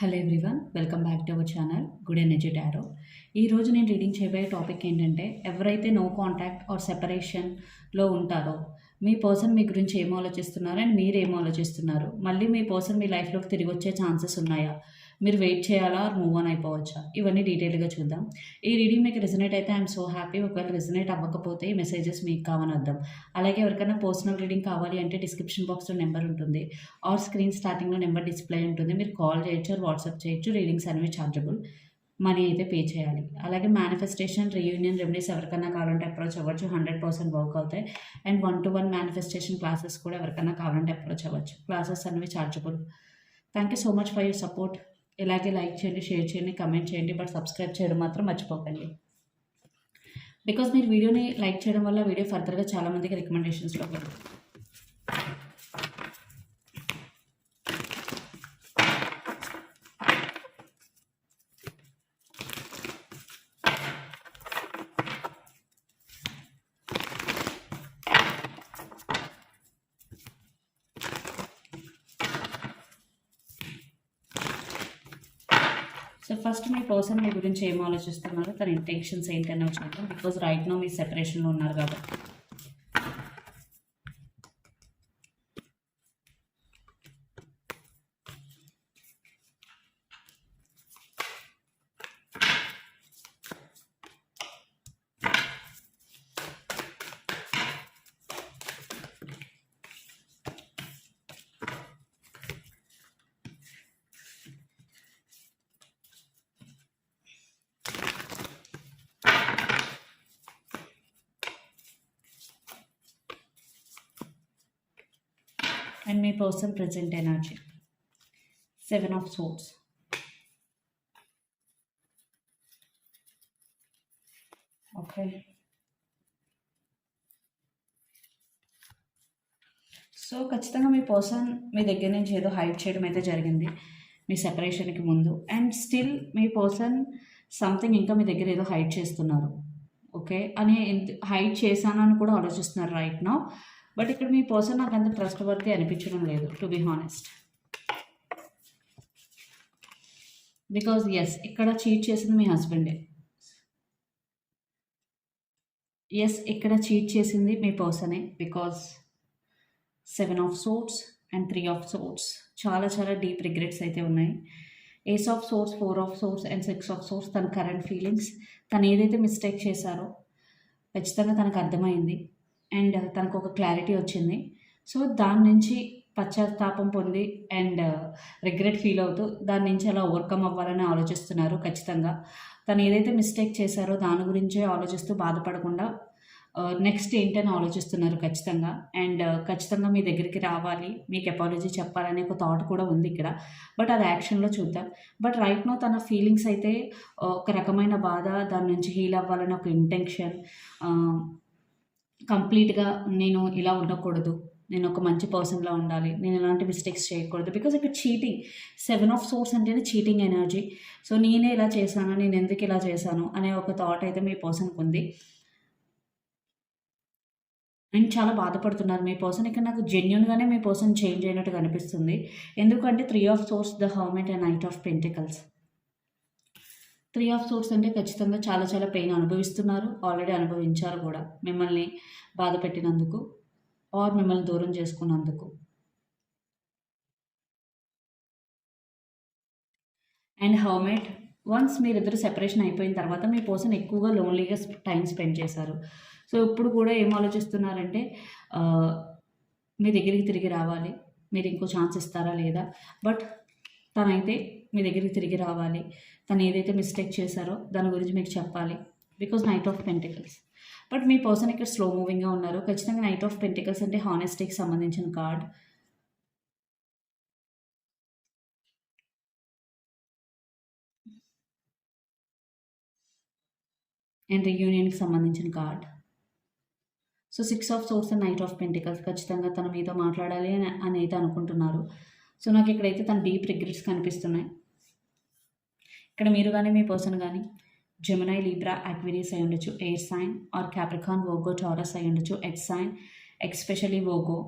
Hello everyone welcome back to our channel good energy tarot ఈరోజు నేను reading చేయబోయే topic ఏంటంటే ఎవరైతే నో కాంటాక్ట్ ఆర్ సెపరేషన్లో ఉంటారో మీ పర్సన్ మీ గురించి ఏం ఆలోచిస్తున్నారు అండ్ మీరు ఏం ఆలోచిస్తున్నారు? మళ్ళీ మీ పర్సన్ మీ లైఫ్లోకి తిరిగి వచ్చే ఛాన్సెస్ ఉన్నాయా? మీరు వెయిట్ చేయాలా ఆర్ మూవ్ ఆన్ అయిపోవచ్చా? ఇవన్నీ డీటెయిల్గా చూద్దాం. ఈ రీడింగ్ మీకు రిజనేట్ అయితే ఐఎమ్ సో హ్యాపీ. ఒకవేళ రిజనేట్ అవ్వకపోతే ఈ మెసేజెస్ మీకు కావని అర్థం. అలాగే ఎవరికైనా పర్సనల్ రీడింగ్ కావాలి అంటే డిస్క్రిప్షన్ బాక్స్లో నెంబర్ ఉంటుంది. ఆర్ స్క్రీన్ స్టార్టింగ్లో నెంబర్ డిస్ప్లే ఉంటుంది. మీరు కాల్ చేయొచ్చు వాట్సాప్ చేయొచ్చు. రీడింగ్స్ అనేవి ఛార్జబుల్ మనీ అయితే పే చేయాలి. అలాగే మేనిఫెస్టేషన్ రీయూనియన్ రెమెడీస్ ఎవరికైనా కావాలంటే అప్రోచ్ అవ్వచ్చు. హండ్రెడ్ పర్సెంట్ వర్క్ అవుతాయి. And one to one manifestation classes కూడా ఎవరికైనా కావాలంటే అప్రోచ్ అవ్వచ్చు. క్లాసెస్ అనేవి chargeable thank you so much for your support ఇలాగే లైక్ చేయండి షేర్ చేయండి కమెంట్ చేయండి బట్ సబ్స్క్రైబ్ చేయడం మాత్రం మర్చిపోకండి. బికాస్ మీరు వీడియోని లైక్ చేయడం వల్ల వీడియో ఫర్దర్గా చాలామందికి రికమెండేషన్స్లో వెళ్తుంది సో ఫస్ట్ మీ పర్సన్ మీ గురించి ఏం ఆలోచిస్తున్నారో? తన ఇంటెన్షన్స్ ఏంటనే చూద్దాం బికాజ్ రైట్ నో మీ సెపరేషన్లో ఉన్నారు కాబట్టి. And me person present energy seven of swords okay so ఖచ్చితంగా మీ పర్సన్ మీ దగ్గర నుంచి ఏదో హైడ్ చేయడం అయితే జరిగింది. మీ సెపరేషన్కి ముందు. అండ్ స్టిల్ మీ పర్సన్ సంథింగ్ ఇంకా మీ దగ్గర ఏదో హైడ్ చేస్తున్నారు. ఓకే అని హైడ్ చేశానని కూడా ఆలోచిస్తున్నారు రైట్ నా బట్ ఇక్కడ మీ పర్సన్ నాకు అంత ట్రస్ట్ వర్తి అనిపించడం లేదు to be honest. Because yes ఇక్కడ చీట్ చేసింది మీ హస్బెండే. ఎస్ ఇక్కడ చీట్ చేసింది మీ పర్సనే because seven of swords and three of swords. చాలా చాలా డీప్ రిగ్రెట్స్ అయితే ఉన్నాయి. Ace of swords four of swords and six of swords తన కరెంట్ ఫీలింగ్స్ తను ఏదైతే మిస్టేక్ చేశారో ఖచ్చితంగా తనకు అర్థమైంది. అండ్ తనకు ఒక క్లారిటీ వచ్చింది. సో దాని నుంచి పశ్చాత్తాపం పొంది అండ్ uh, రిగ్రెట్ ఫీల్ అవుతూ దాని నుంచి అలా ఓవర్కమ్ అవ్వాలని ఆలోచిస్తున్నారు ఖచ్చితంగా. తను ఏదైతే మిస్టేక్ చేశారో దాని గురించే ఆలోచిస్తూ బాధపడకుండా uh, నెక్స్ట్ ఏంటని ఆలోచిస్తున్నారు ఖచ్చితంగా. అండ్ uh, ఖచ్చితంగా మీ దగ్గరికి రావాలి మీకు అపాలజీ చెప్పాలనే ఒక థాట్ కూడా ఉంది ఇక్కడ. బట్ అది యాక్షన్లో చూద్దాం. బట్ రైట్ నో తన ఫీలింగ్స్ అయితే ఒక రకమైన బాధ దాని నుంచి హీల్ అవ్వాలని ఒక ఇంటెన్షన్ కంప్లీట్గా నేను ఇలా ఉండకూడదు. నేను ఒక మంచి పర్సన్లా ఉండాలి. నేను ఎలాంటి మిస్టేక్స్ చేయకూడదు. బికాజ్ ఇక్కడ చీటింగ్ సెవెన్ ఆఫ్ సోర్స్ అంటేనే చీటింగ్ ఎనర్జీ. సో నేనే ఇలా చేశాను? నేను ఎందుకు ఇలా చేశాను? అనే ఒక థాట్ అయితే మీ పర్సన్కి ఉంది. నేను చాలా బాధపడుతున్నారు మీ పర్సన్. ఇక్కడ నాకు జెన్యున్గానే మీ పర్సన్ చేంజ్ అయినట్టు కనిపిస్తుంది ఎందుకంటే three of swords the hermit and knight of pentacles. Three of swords అంటే ఖచ్చితంగా చాలా చాలా పెయిన్ అనుభవిస్తున్నారు. ఆల్రెడీ అనుభవించారు కూడా. మిమ్మల్ని బాధ పెట్టినందుకు ఆర్ మిమ్మల్ని దూరం చేసుకున్నందుకు. అండ్ హౌమేట్ వన్స్ మీరిద్దరు సెపరేషన్ అయిపోయిన తర్వాత మీ పర్సన్ ఎక్కువగా లోన్లీగా టైం స్పెండ్ చేశారు. సో ఇప్పుడు కూడా ఏం ఆలోచిస్తున్నారంటే మీ దగ్గరికి తిరిగి రావాలి. మీరు ఇంకో ఛాన్స్ ఇస్తారా లేదా? బట్ తనైతే మీ దగ్గరికి తిరిగి రావాలి. తను ఏదైతే మిస్టేక్ చేశారో దాని గురించి మీకు చెప్పాలి. Because knight of pentacles but me person ఇక్కడ స్లో మూవింగ్గా ఉన్నారు. ఖచ్చితంగా నైట్ ఆఫ్ పెంటికల్స్ అంటే హానెస్టీకి సంబంధించిన కార్డ్ అండ్ రీయూనియన్కి సంబంధించిన card so six of swords and knight of pentacles ఖచ్చితంగా తన మీతో మాట్లాడాలి అని అని అయితే అనుకుంటున్నారు. సో నాకు ఇక్కడైతే తన డీప్ రిగ్రెట్స్ కనిపిస్తున్నాయి. ఇక్కడ మీరు కానీ మీ పర్సన్ కానీ జెమినై లీబ్రా అక్వేరియస్ అయి ఉండొచ్చు air sign or Capricorn Virgo Taurus అయి ఉండొచ్చు X sign especially Vogo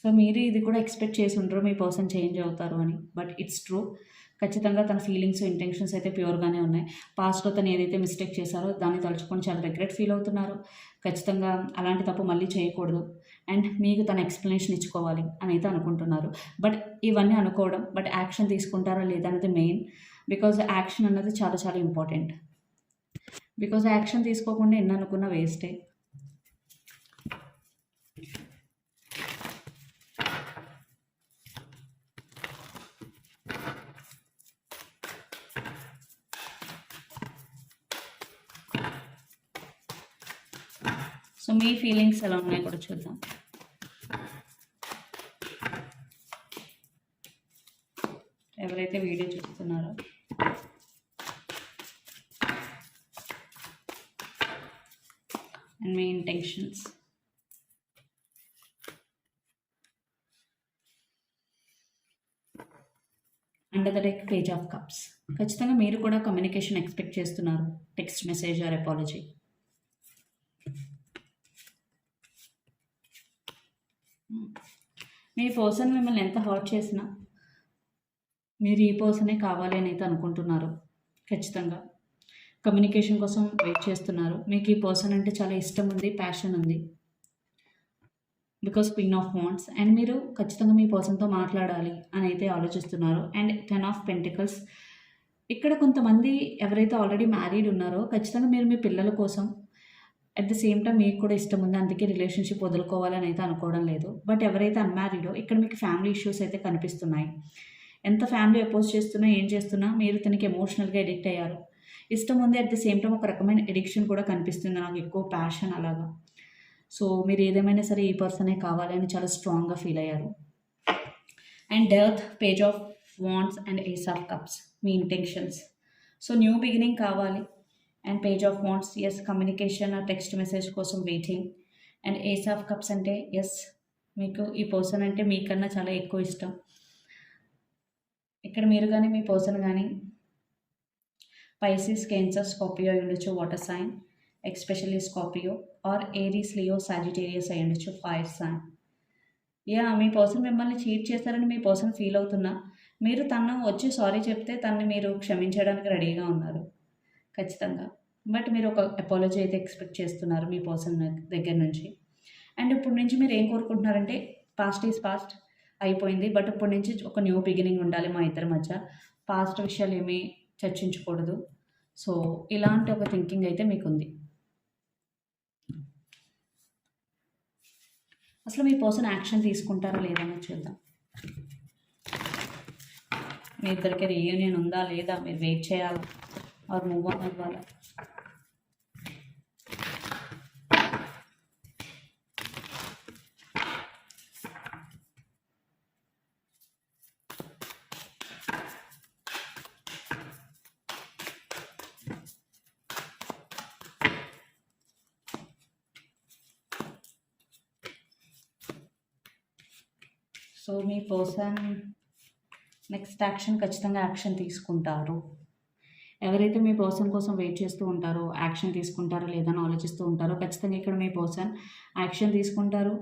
so మీరు ఇది కూడా ఎక్స్పెక్ట్ చేసి ఉండరు మీ పర్సన్ చేంజ్ అవుతారు అని. బట్ ఇట్స్ ట్రూ ఖచ్చితంగా తన ఫీలింగ్స్ ఇంటెన్షన్స్ అయితే ప్యూర్గానే ఉన్నాయి. పాస్ట్లో తను ఏదైతే మిస్టేక్ చేశారో దాన్ని తలుచుకొని చాలా రిగ్రెట్ ఫీల్ అవుతున్నారు. ఖచ్చితంగా అలాంటి తప్పు మళ్ళీ చేయకూడదు. అండ్ మీకు తన ఎక్స్ప్లెనేషన్ ఇచ్చుకోవాలి అని అయితే అనుకుంటున్నారు. బట్ ఇవన్నీ అనుకోవడం బట్ యాక్షన్ తీసుకుంటారా లేదా అనేది మెయిన్. బికాజ్ యాక్షన్ అన్నది చాలా చాలా ఇంపార్టెంట్. బికాజ్ యాక్షన్ తీసుకోకుండా ఎన్ని అనుకున్నా వేస్టే సో మీ ఫీలింగ్స్ ఎలా ఉన్నాయి కూడా చూద్దాం. ఎవరైతే వీడియో చూస్తున్నారో. And me intentions under the deck page of cups ఖచ్చితంగా మీరు కూడా కమ్యూనికేషన్ ఎక్స్పెక్ట్ చేస్తున్నారు. టెక్స్ట్ మెసేజ్ ఆర్ ఎపాలజీ మీ పర్సన్ మిమ్మల్ని ఎంత హర్ట్ చేసినా మీరు ఈ పర్సనే కావాలి అని అయితే అనుకుంటున్నారు. ఖచ్చితంగా. కమ్యూనికేషన్ కోసం వెయిట్ చేస్తున్నారు. మీకు ఈ పర్సన్ అంటే చాలా ఇష్టం ఉంది ప్యాషన్ ఉంది. Because queen of wands and మీరు ఖచ్చితంగా మీ పర్సన్తో మాట్లాడాలి అని అయితే ఆలోచిస్తున్నారు. And ten of pentacles. ఇక్కడ కొంతమంది ఎవరైతే ఆల్రెడీ మ్యారీడ్ ఉన్నారో ఖచ్చితంగా మీరు మీ పిల్లల కోసం అట్ ద సేమ్ టైం మీకు కూడా ఇష్టం ఉంది. అందుకే రిలేషన్షిప్ వదులుకోవాలని అయితే అనుకోవడం లేదు. బట్ ఎవరైతే అన్మ్యారీడో ఇక్కడ మీకు ఫ్యామిలీ ఇష్యూస్ అయితే కనిపిస్తున్నాయి. ఎంత ఫ్యామిలీ అపోజ్ చేస్తున్నా ఏం చేస్తున్నా మీరు తనకి ఎమోషనల్గా ఎడిక్ట్ అయ్యారు. ఇష్టం ఉంది అట్ ద సేమ్ టైం ఒక రకమైన ఎడిక్షన్ కూడా కనిపిస్తుంది. నాకు ఎక్కువ ప్యాషన్ అలాగా. సో మీరు ఏదేమైనా సరే ఈ పర్సనే కావాలని చాలా స్ట్రాంగ్గా ఫీల్ అయ్యారు. And death page of wands and ace of cups me intentions so new beginning కావాలి. And page of wands yes communication text message కోసం waiting and ace of cups అంటే ఎస్ మీకు ఈ పర్సన్ అంటే మీకన్నా చాలా ఎక్కువ ఇష్టం ఇక్కడ మీరు కానీ మీ పర్సన్ కానీ పైసిస్ కేన్సర్ స్కాపియో అయి ఉండొచ్చు water sign especially Scorpio or Aries Leo Sagittarius అయి ఉండొచ్చు ఫైర్ సైన్ యా మీ పర్సన్ మిమ్మల్ని చీట్ చేస్తారని మీ పర్సన్ ఫీల్ అవుతున్నా మీరు తను వచ్చి సారీ చెప్తే తనని మీరు క్షమించడానికి రెడీగా ఉన్నారు ఖచ్చితంగా. బట్ మీరు ఒక అపాలజీ అయితే ఎక్స్పెక్ట్ చేస్తున్నారు మీ పర్సన్ దగ్గర నుంచి. అండ్ ఇప్పుడు నుంచి మీరు ఏం కోరుకుంటున్నారంటే పాస్ట్ ఈజ్ పాస్ట్ అయిపోయింది. బట్ ఇప్పటి నుంచి ఒక న్యూ బిగినింగ్ ఉండాలి మా ఇద్దరి మధ్య. పాస్ట్ విషయాలు ఏమీ చర్చించకూడదు. సో ఇలాంటి ఒక థింకింగ్ అయితే మీకు ఉంది అసలు మీ పర్సన్ యాక్షన్ తీసుకుంటారా లేదని చూద్దాం. మీ ఇద్దరికి రీయూనియన్ ఉందా లేదా? మీరు వెయిట్ చేయాలా? ఆర్ మూవ్ ఆన్ అవ్వాలా సో మీ పర్సన్ నెక్స్ట్ యాక్షన్ ఖచ్చితంగా యాక్షన్ తీసుకుంటారు. ఎవరైతే మీ పర్సన్ కోసం వెయిట్ చేస్తూ ఉంటారో యాక్షన్ తీసుకుంటారో లేదని ఆలోచిస్తూ ఉంటారో ఖచ్చితంగా ఇక్కడ మీ పర్సన్ యాక్షన్ తీసుకుంటారు.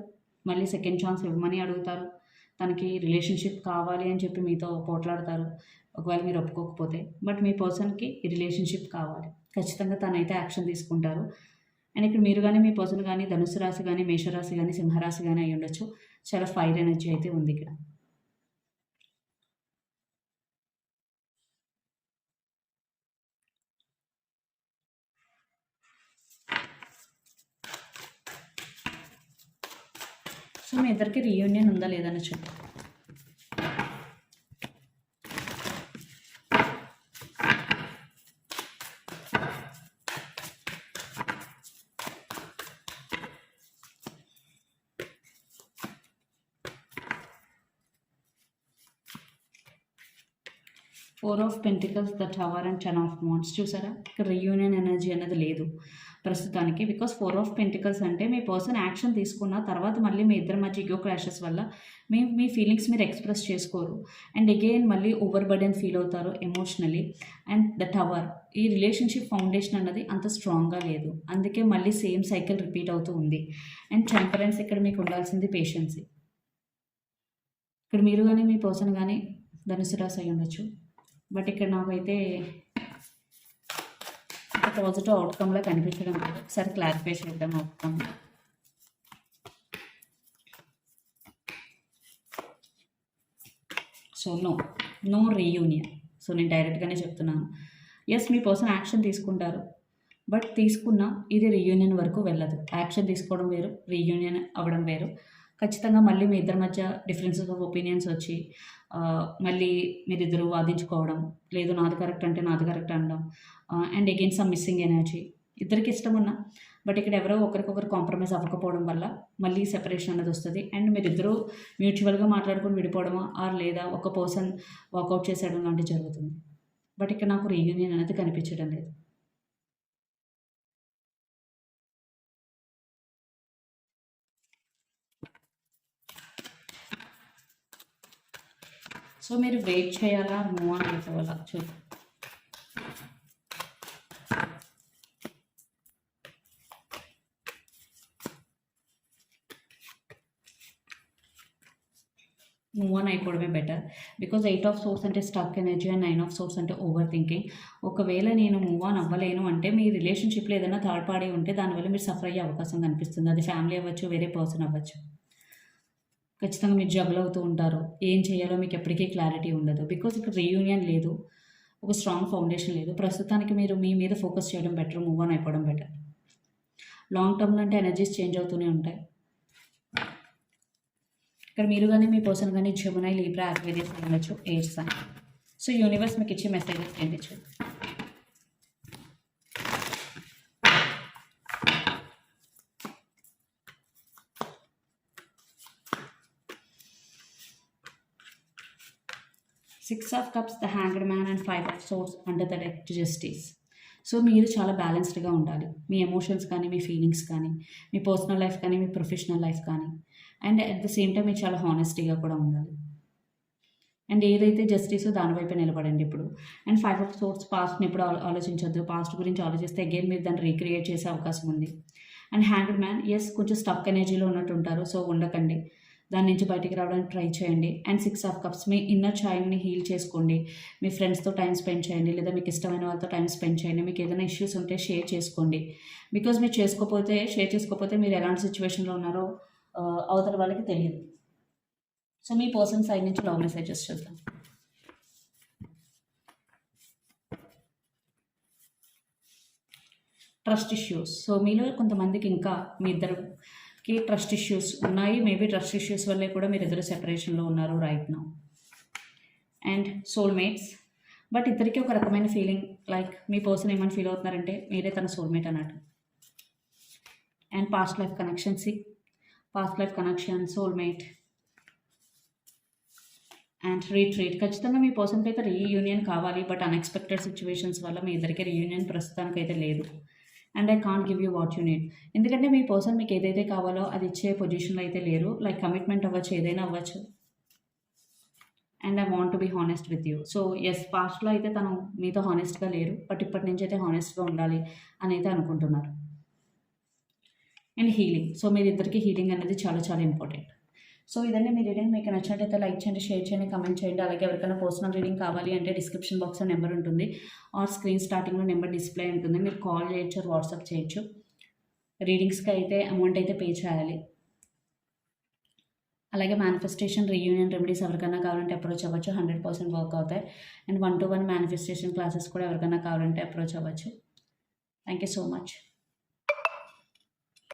మళ్ళీ సెకండ్ ఛాన్స్ ఇవ్వమని అడుగుతారు. తనకి రిలేషన్షిప్ కావాలి అని చెప్పి మీతో పోట్లాడతారు. ఒకవేళ మీరు ఒప్పుకోకపోతే. బట్ మీ పర్సన్కి రిలేషన్షిప్ కావాలి. ఖచ్చితంగా తనైతే యాక్షన్ తీసుకుంటారు. అండ్ ఇక్కడ మీరు కానీ మీ పర్సన్ కానీ ధనుసు రాశి కానీ మేషరాశి కానీ సింహరాశి కానీ అయి ఉండొచ్చు చాలా ఫైర్ ఎనర్జీ అయితే ఉంది ఇక్కడ. సో మీ ఇద్దరికి రీయూనియన్ ఉందా లేదని చెప్పు. Four of pentacles the tower and ten of wands చూసారా? ఇక్కడ రీయూనియన్ ఎనర్జీ అనేది లేదు. ప్రస్తుతానికి. బికాస్ ఫోర్ ఆఫ్ పెంటికల్స్ అంటే మీ పర్సన్ యాక్షన్ తీసుకున్న తర్వాత మళ్ళీ మీ ఇద్దరి మధ్య ఇగో క్లాషెస్ వల్ల మీ మీ ఫీలింగ్స్ మీరు ఎక్స్ప్రెస్ చేసుకోరు. అండ్ అగైన్ మళ్ళీ ఓవర్ బర్డెన్ ఫీల్ అవుతారు ఎమోషనలీ అండ్ ద టవర్ ఈ రిలేషన్షిప్ ఫౌండేషన్ అన్నది అంత స్ట్రాంగ్గా లేదు. అందుకే మళ్ళీ సేమ్ సైకిల్ రిపీట్ అవుతూ ఉంది. అండ్ టెంపరెన్స్ ఇక్కడ మీకు ఉండాల్సింది పేషెన్సీ ఇక్కడ మీరు కానీ మీ పర్సన్ కానీ ధనుసు రాశి అయి ఉండొచ్చు. బట్ ఇక్కడ నాకైతే పాజిటివ్ అవుట్కమ్లా కనిపించడం లేదు. ఒకసారి క్లారిఫై చేద్దాం outcome so no no reunion so నేను డైరెక్ట్గానే చెప్తున్నాను. ఎస్ మీ పర్సన్ యాక్షన్ తీసుకుంటారు. బట్ తీసుకున్న ఇది రీయూనియన్ వరకు వెళ్ళదు. యాక్షన్ తీసుకోవడం వేరు రీయూనియన్ అవ్వడం వేరు. ఖచ్చితంగా మళ్ళీ మీ ఇద్దరి మధ్య డిఫరెన్సెస్ ఆఫ్ ఒపీనియన్స్ వచ్చి మళ్ళీ మీరిద్దరు వాదించుకోవడం లేదు నాది కరెక్ట్ అంటే నాది కరెక్ట్ అనడం and again some missing energy ఇద్దరికి ఇష్టం ఉన్నా బట్ ఇక్కడ ఎవరో ఒకరికొకరు కాంప్రమైజ్ అవ్వకపోవడం వల్ల మళ్ళీ సెపరేషన్ అనేది వస్తుంది. అండ్ మీరిద్దరూ మ్యూచువల్గా మాట్లాడుకుని విడిపోవడమా ఆర్ లేదా ఒక పర్సన్ వాకౌట్ చేసేయడం లాంటివి జరుగుతుంది. బట్ ఇక్కడ నాకు రీయూనియన్ అనేది కనిపించడం లేదు. సో మీరు వెయిట్ చేయాలా? మూవ్ ఆన్ అయిపోవాలా చూద్దాం move on అయిపోవడమే better because eight of swords అంటే stuck energy and nine of swords అంటే ఓవర్ థింకింగ్ ఒకవేళ నేను మూవ్ ఆన్ అవ్వలేను అంటే మీ రిలేషన్షిప్లో ఏదైనా థర్డ్ పార్టీ ఉంటే దానివల్ల మీరు సఫర్ అయ్యే అవకాశం కనిపిస్తుంది. అది ఫ్యామిలీ అవ్వచ్చు వేరే పర్సన్ అవ్వచ్చు. ఖచ్చితంగా మీరు జబుల్ అవుతూ ఉంటారు. ఏం చేయాలో మీకు ఎప్పటికీ క్లారిటీ ఉండదు. బికాజ్ ఇక్కడ రీయూనియన్ లేదు. ఒక స్ట్రాంగ్ ఫౌండేషన్ లేదు. ప్రస్తుతానికి మీరు మీ మీద ఫోకస్ చేయడం బెటర్ మూవ్ ఆన్ అయిపోవడం బెటర్ లాంగ్ టర్మ్లో అంటే ఎనర్జీస్ చేంజ్ అవుతూనే ఉంటాయి. ఇక్కడ మీరు కానీ మీ పర్సన్ కానీ జమునై లీబ్రా యాక్వేరియస్ ఉండొచ్చు ఎయిర్ సైన్ సో యూనివర్స్ మీకు ఇచ్చే మెసేజెస్ ఏంటి six of cups the hanged man and five of swords under the deck justice so మీరు చాలా బ్యాలెన్స్డ్గా ఉండాలి. మీ ఎమోషన్స్ కానీ మీ ఫీలింగ్స్ కానీ మీ పర్సనల్ లైఫ్ కానీ మీ ప్రొఫెషనల్ లైఫ్ కానీ. And at the same time మీరు చాలా హానెస్టీగా కూడా ఉండాలి. అండ్ ఏదైతే జస్టిస్ దానివైపే నిలబడండి ఇప్పుడు. అండ్ ఫైవ్ ఆఫ్ సోర్స్ పాస్ట్ని ఎప్పుడు ఆలోచించొద్దు. పాస్ట్ గురించి ఆలోచిస్తే అగైన్ మీరు దాన్ని రీక్రియేట్ చేసే అవకాశం ఉంది. అండ్ హ్యాండ్ మ్యాన్ ఎస్ కొంచెం స్టక్ ఎనర్జీలో ఉన్నట్టు ఉంటారు. సో ఉండకండి. దాని నుంచి బయటికి రావడానికి ట్రై చేయండి. అండ్ సిక్స్ ఆఫ్ కప్స్ మీ ఇన్నర్ చైల్డ్ని హీల్ చేసుకోండి. మీ ఫ్రెండ్స్తో టైం స్పెండ్ చేయండి లేదా మీకు ఇష్టమైన వాళ్ళతో టైం స్పెండ్ చేయండి. మీకు ఏదైనా ఇష్యూస్ ఉంటే షేర్ చేసుకోండి. బికాజ్ మీరు చేసుకోకపోతే షేర్ చేసుకోకపోతే మీరు ఎలాంటి సిచ్యువేషన్లో ఉన్నారో అవతల వాళ్ళకి తెలియదు. సో మీ పర్సన్ సైడ్ నుంచి లవ్ మెసేజెస్ చూద్దాం. Trust issues. సో మీలో కొంతమందికి ఇంకా మీ ఇద్దరు కి ట్రస్ట్ ఇష్యూస్ ఉన్నాయి. మేబీ ట్రస్ట్ ఇష్యూస్ వల్లే కూడా మీరు ఇద్దరు సెపరేషన్లో ఉన్నారు రైట్ నా అండ్ సోల్మేట్స్ బట్ ఇద్దరికి ఒక రకమైన ఫీలింగ్ లైక్ మీ పర్సన్ ఏమని ఫీల్ అవుతున్నారంటే మీరే తన సోల్మేట్ అన్నట్టు. And past life connections past life connection soulmate and retreat ఖచ్చితంగా మీ పర్సన్కి అయితే రీయూనియన్ కావాలి బట్ అన్ఎక్స్పెక్టెడ్ సిచ్యువేషన్స్ వల్ల మీ ఇద్దరికి రీయూనియన్ ప్రస్తుతానికి అయితే లేదు. And I can't give you what you need ఎందుకంటే మీ పర్సన్ మీకు ఏదైతే కావాలో అది ఇచ్చే పొజిషన్లో అయితే లేరు. లైక్ కమిట్మెంట్ అవ్వచ్చు ఏదైనా అవ్వచ్చు. And I want to be honest with you so yes పాస్ట్లో అయితే తను మీతో హానెస్ట్గా లేరు బట్ ఇప్పటి నుంచి అయితే హానెస్ట్గా ఉండాలి అని అయితే అనుకుంటున్నారు. అండ్ హీలింగ్ సో మీరిద్దరికి హీలింగ్ అనేది చాలా చాలా ఇంపార్టెంట్ సో ఇదండి మీ రీడింగ్. మీకు నచ్చినట్టయితే లైక్ చేయండి షేర్ చేయండి కమెంట్ చేయండి. అలాగే ఎవరికైనా పర్సనల్ రీడింగ్ కావాలి అంటే డిస్క్రిప్షన్ బాక్స్లో నెంబర్ ఉంటుంది. ఆర్ స్క్రీన్ స్టార్టింగ్లో నెంబర్ డిస్ప్లే ఉంటుంది. మీరు కాల్ చేయొచ్చు వాట్సాప్ చేయొచ్చు. రీడింగ్స్కి అయితే అమౌంట్ అయితే పే చేయాలి. అలాగే మేనిఫెస్టేషన్ రీయూనియన్ రెమెడీస్ ఎవరికైనా కావాలంటే అప్రోచ్ అవ్వచ్చు. హండ్రెడ్ పర్సెంట్ వర్క్ అవుతాయి. And one to one manifestation classes కూడా ఎవరికైనా కావాలంటే అప్రోచ్ అవ్వచ్చు. Thank you so much